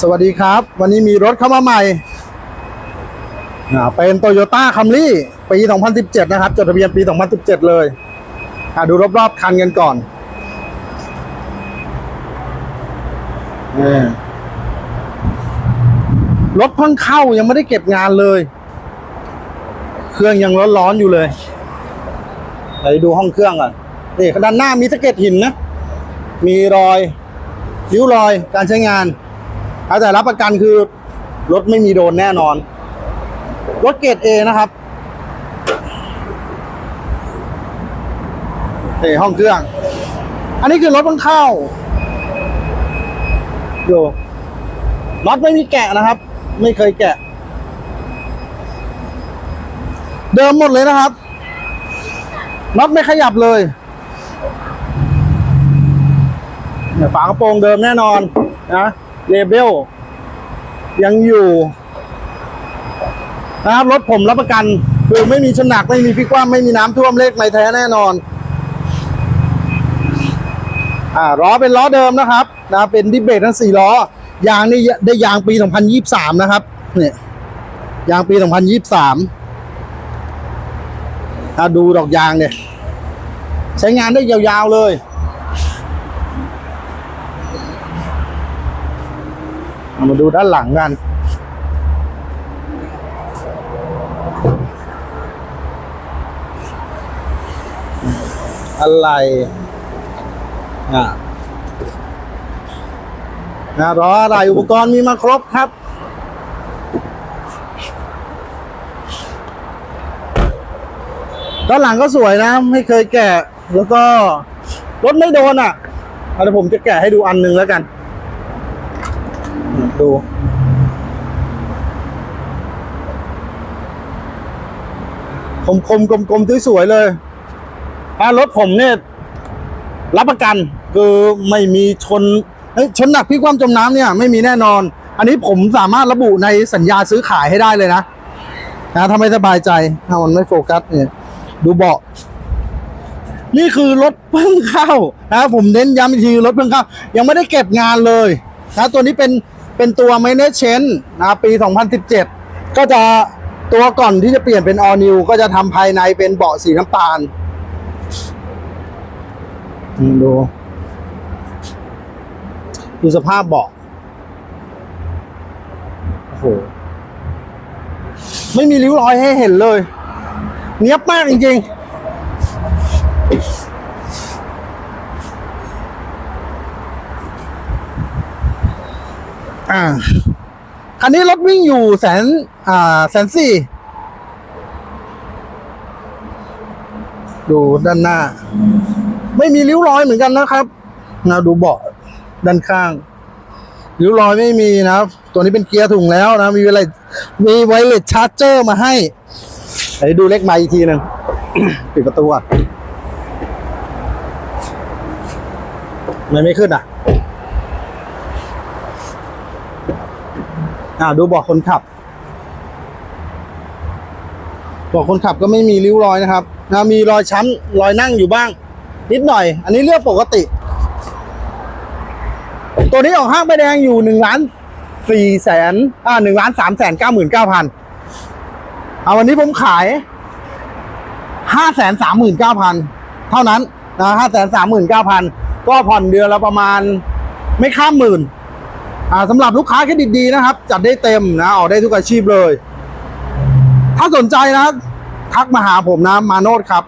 สวัสดีครับ วันนี้มีรถเข้ามาใหม่อ่าเป็นโตโยต้าคัมรี่ปี 2017 นะครับ จดทะเบียนปี 2017 เลยอ่าดูรอบๆคันกันก่อนรถเพิ่งเข้ายังไม่ได้เก็บงานเลย เครื่องยังร้อนๆอยู่เลยไปดูห้องเครื่องก่อนนี่ด้านหน้ามีสะเก็ดหินนะ มีรอยริ้วรอยการใช้งาน แต่รับประกันคือรถไม่มีโดนแน่นอน รถเกรดเอนะครับนี่ห้องเครื่อง อันนี้คือรถเพิ่งเข้าดูน็อตไม่มีแกะนะครับ ไม่เคยแกะ เดิมหมดเลยนะครับน็อตไม่ขยับเลยฝากระโปรงเดิมแน่นอนนะ เลเบลยังอยู่นะครับรถผมรับประกันคือไม่มีชนหนักไม่มีพิกว่ำไม่มีน้ำท่วมเลขไม่แท้แน่นอน อ่าล้อเป็นล้อเดิมนะครับนะเป็นดิเบรกทั้งสี่ล้อยางนี่ได้ยางปี 2023 นะครับเนี่ยยางปี 2023ถ้าดูดอกยางเนี่ย ใช้งานได้ยาวๆเลย เอามาดูด้านหลังกัน อะไร อ่านะรออะไรอุปกรณ์มีมาครบครับ ด้านหลังก็สวยนะ ไม่เคยแกะ แล้วก็ รถไม่โดนอะเดี๋ยวผมจะแกะให้ดูอันหนึงแล้วกัน ดู คมคมกลมกลมสวยๆเลยถ้ารถผมเนี่ย รับประกัน คือไม่มีชนเฮ้ชนหนักพี่ความจมน้ำเนี่ย ไม่มีแน่นอน อันนี้ผมสามารถระบุในสัญญาซื้อขายให้ได้เลยนะนะถ้าไม่สบายใจถ้ามันไม่โฟกัสเนี่ยดูเบาะนี่คือรถเพิ่งเข้านะผมเน้นย้ำอีกทีรถเพิ่งเข้า ยังไม่ได้เก็บงานเลยนะตัวนี้เป็น เป็นตัวไมเนเชนนะปี 2017 ก็จะตัวก่อนที่จะเปลี่ยนเป็น all new ก็จะทำภายในเป็นเบาะสีน้ำตาลดูดูสภาพเบาะโอ้โหไม่มีริ้วรอยให้เห็นเลย เนี้ยบมากจริงๆ อ่า คันนี้รถวิ่งอยู่แสน อ่า แสนสี่ ดูด้านหน้า ไม่มีริ้วรอยเหมือนกันนะครับนะดูเบาะด้านข้าง ริ้วรอยไม่มีนะครับ ตัวนี้เป็นเกียร์ถุงแล้วนะ มีอะไร มีไวเลสชาร์จเจอร์มาให้เดี๋ยวดูเล็กไมาอีกทีหนึ่งปิดประตูอะมันไม่ขึ้นอะ อ่าดูเบอกคนขับเบอกคนขับก็ไม่มีริ้วรอยนะครับนะมีรอยช้ำรอยนั่งอยู่บ้าง นิดหน่อย อันนี้เรื่องปกติ ตัวนี้ออกห้างใบแดงอยู่หนึ่งล้านสี่แสนอ่าหนึ่งล้านสามแสนเก้าหมื่นเก้าพันเอาวันนี้ผมขายห้าแสนสามหมื่นเก้าพันเท่านั้นนะห้าแสนสามหมื่นเก้าพันก็ผ่อนเดือนละประมาณไม่ข้ามหมื่น สำหรับลูกค้าเครดิตดีนะครับ จัดได้เต็มนะออกได้ทุกอาชีพเลย ถ้าสนใจนะทักมาหาผมนะมาโนดครับ